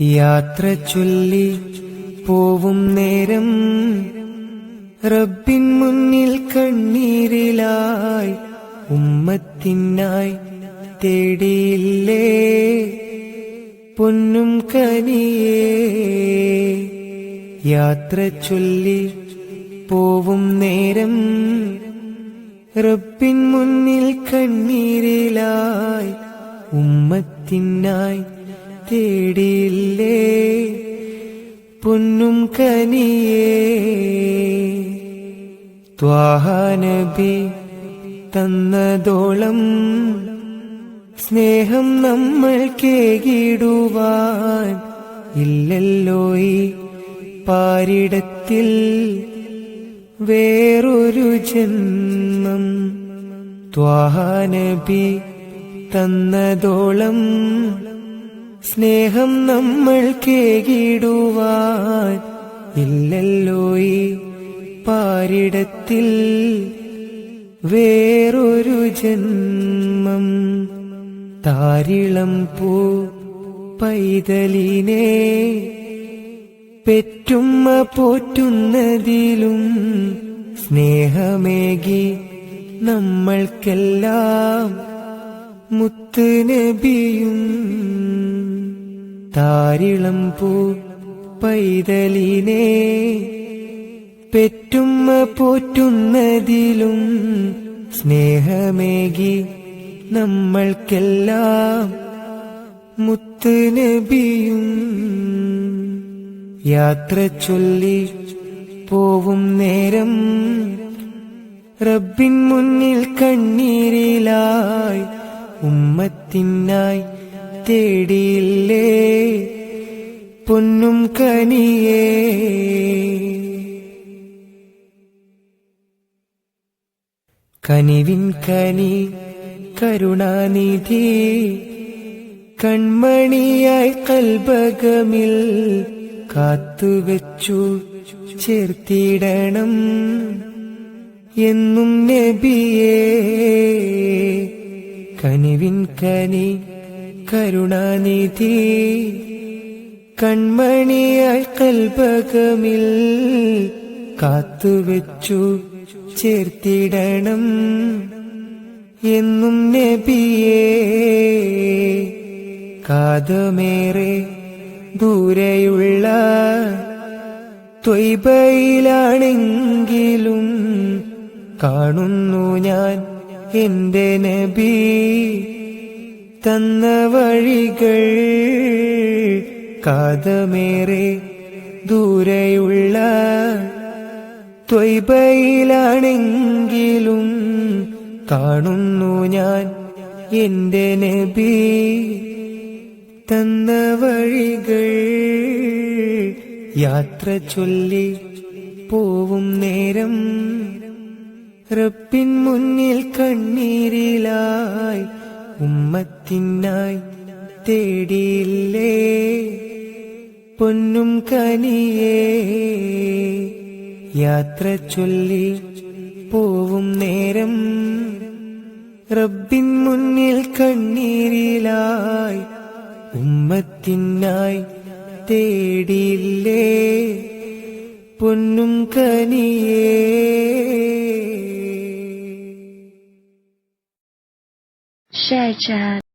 യാത്ര ചൊല്ലി പോവും നേരം. റബ്ബിൻ മുന്നിൽ കണ്ണീരിലായി ഉമ്മത്തിനായി തേടിയില്ലേ? പൊന്നും കനിയേ. യാത്ര ചൊല്ലി പോവും നേരം. റബ്ബിൻ മുന്നിൽ കണ്ണീരിലായി ഉമ്മത്തിനായി തേടിയില്ലേ? പൊന്നും കനിയേ. ത്വാഹാനബി തന്നതോളം സ്നേഹം നമ്മൾ കേകിടുവാൻ ഇല്ലല്ലോ ഈ പാരിടത്തിൽ വേറൊരു ജന്മം. ത്വാഹാനബി തന്നതോളം സ്നേഹം നമ്മൾ കേകിടുവാൻ ഇല്ലല്ലോ ഈ പാരിടത്തിൽ വേറൊരു ജന്മം. താരിളം പൂ പൈതലിനെ പെറ്റുമ്മ പോറ്റുന്നതിലും സ്നേഹമേകി നമ്മൾക്കെല്ലാം മുത്ത് നബിയും താരിളം പൂ പൈതലിനെ പെറ്റുമ്മ പോറ്റുന്നതിലും സ്നേഹമേകി നമ്മൾക്കെല്ലാം മുത്ത് നബിയും. യാത്ര ചൊല്ലി പോവും നേരം റബ്ബിൻ മുന്നിൽ കണ്ണീരിലായി ഉമ്മത്തിനായി തേടിയില്ലേ? പൊന്നും കനിയേ. കനിവിൻ കനി കരുണാനിധി കൺമണിയായി കൽബകമിൽ കാത്തുവെച്ചു ചേർത്തിടണം എന്നും നബിയേ. കനിവിൻ കനി കരുണാനിധി കൺമണിയായി കൽപകമിൽ കാത്തുവെച്ചു ചേർത്തിടണം എന്നും നബിയെ. കാതമേറെ ദൂരെയുള്ള ത്വയ്ബയിലാണെങ്കിലും കാണുന്നു ഞാൻ എന്റെ നബി തന്ന വഴികൾ കാതമേറെ ദൂരെയുള്ള ത്വയ്ബയിലാണെങ്കിലും കാണുന്നു ഞാൻ എന്റെ നബി തന്ന വഴികൾ. യാത്ര ചൊല്ലി പോവും നേരം റബ്ബിൻ മുന്നിൽ കണ്ണീരിലായി ഉമ്മത്തിനായി തേടിയില്ലേ. പൊന്നും കനിയേ യാത്ര ചൊല്ലി പോവും നേരം. റബ്ബിൻ മുന്നിൽ കണ്ണീരിലായി ഉമ്മത്തിനായി തേടിയില്ലേ? പൊന്നും കനിയേ. chat